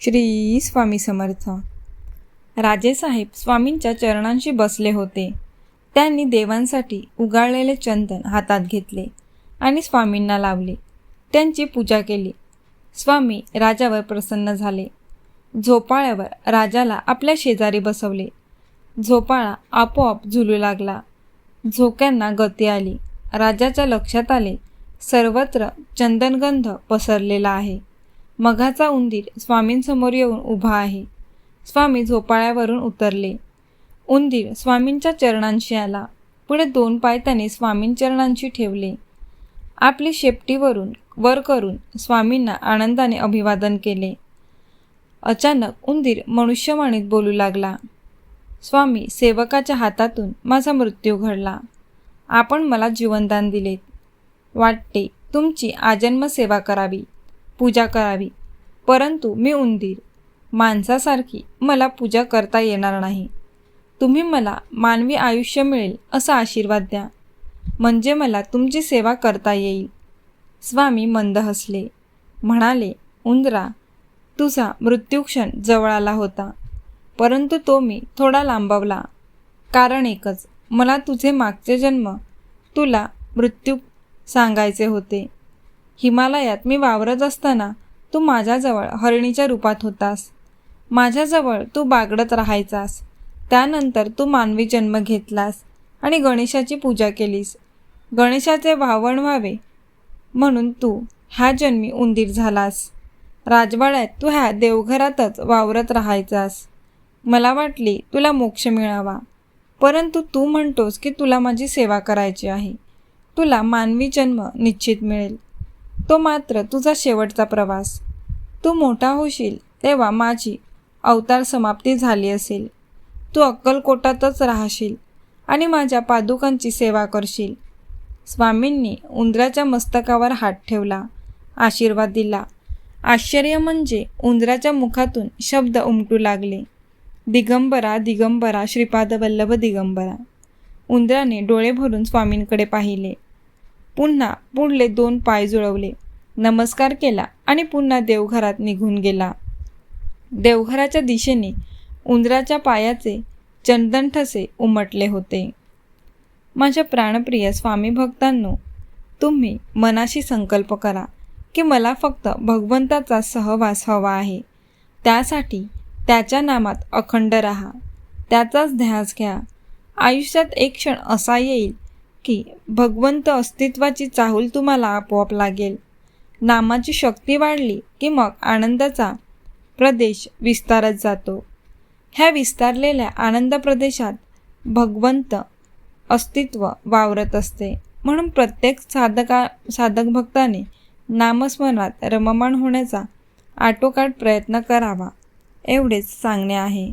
श्री स्वामी समर्थ. राजेसाहेब स्वामींच्या चरणांशी बसले होते. त्यांनी देवांसाठी उगाळलेले चंदन हातात घेतले आणि स्वामींना लावले. त्यांची पूजा केली. स्वामी राजावर प्रसन्न झाले. झोपाळ्यावर राजाला आपल्या शेजारी बसवले. झोपाळा आपोआप झुलू लागला. झोक्यांना गती आली. राजाच्या लक्षात आले सर्वत्र चंदनगंध पसरलेला आहे. मघाचा उंदीर स्वामींसमोर येऊन उभा आहे. स्वामी झोपाळ्यावरून उतरले. उंदीर स्वामींच्या चरणांशी आला. पुढे दोन पाय त्याने स्वामींचरणांशी ठेवले. आपली शेपटीवरून वर करून स्वामींना आनंदाने अभिवादन केले. अचानक उंदीर मनुष्यवाणीत बोलू लागला. स्वामी सेवकाच्या हातातून माझा मृत्यू घडला. आपण मला जीवनदान दिलेत. वाटते तुमची आजन्म सेवा करावी. पूजा करावी. परंतु मी उंदीर. माणसासारखी मला पूजा करता येणार नाही. तुम्ही मला मानवी आयुष्य मिळेल असा आशीर्वाद द्या. म्हणजे मला तुमची सेवा करता येईल. स्वामी मंद हसले. म्हणाले उंदरा तुझा मृत्यूक्षण जवळ आला होता. परंतु तो मी थोडा लांबवला. कारण एकच मला तुझे मागचे जन्म तुला मृत्यू सांगायचे होते. हिमालयात मी वावरत असताना तू माझ्याजवळ हरणीच्या रूपात होतास. माझ्याजवळ तू बागडत राहायचास. त्यानंतर तू मानवी जन्म घेतलास आणि गणेशाची पूजा केलीस. गणेशाचे वावण व्हावे म्हणून तू ह्या जन्मी उंदीर झालास. राजवाड्यात तू ह्या देवघरातच वावरत राहायचास. मला वाटली तुला मोक्ष मिळावा. परंतु तू म्हणतोस की तुला माझी सेवा करायची आहे. तुला मानवी जन्म निश्चित मिळेल. तो मात्र तुझा शेवटचा प्रवास. तू मोठा होशील तेव्हा माझी अवतार समाप्ती झाली असेल. तू अक्कलकोटातच राहशील आणि माझ्या पादुकांची सेवा करशील. स्वामींनी उंदराच्या मस्तकावर हात ठेवला आशीर्वाद दिला. आश्चर्य म्हणजे उंदराच्या मुखातून शब्द उमटू लागले. दिगंबरा दिगंबरा श्रीपाद वल्लभ दिगंबरा. उंदराने डोळे भरून स्वामींकडे पाहिले. पुन्हा पुढले दोन पाय जुळवले. नमस्कार केला आणि पुन्हा देवघरात निघून गेला. देवघराच्या दिशेने उंदराच्या पायाचे चंदन ठसे उमटले होते. माझ्या प्राणप्रिय स्वामी भक्तांनो तुम्ही मनाशी संकल्प करा की मला फक्त भगवंताचा सहवास हवा आहे. त्यासाठी त्याच्या नामात अखंड राहा. त्याचाच ध्यास घ्या. आयुष्यात एक क्षण असा येईल की भगवंत अस्तित्वाची चाहूल तुम्हाला आपोआप लागेल. नामाची शक्ती वाढली की मग आनंदाचा प्रदेश विस्तारत जातो. ह्या विस्तारलेल्या आनंद प्रदेशात भगवंत अस्तित्व वावरत असते. म्हणून प्रत्येक साधका साधक भक्ताने नामस्मरणात रममाण होण्याचा आटोकाट प्रयत्न करावा एवढेच सांगणे आहे.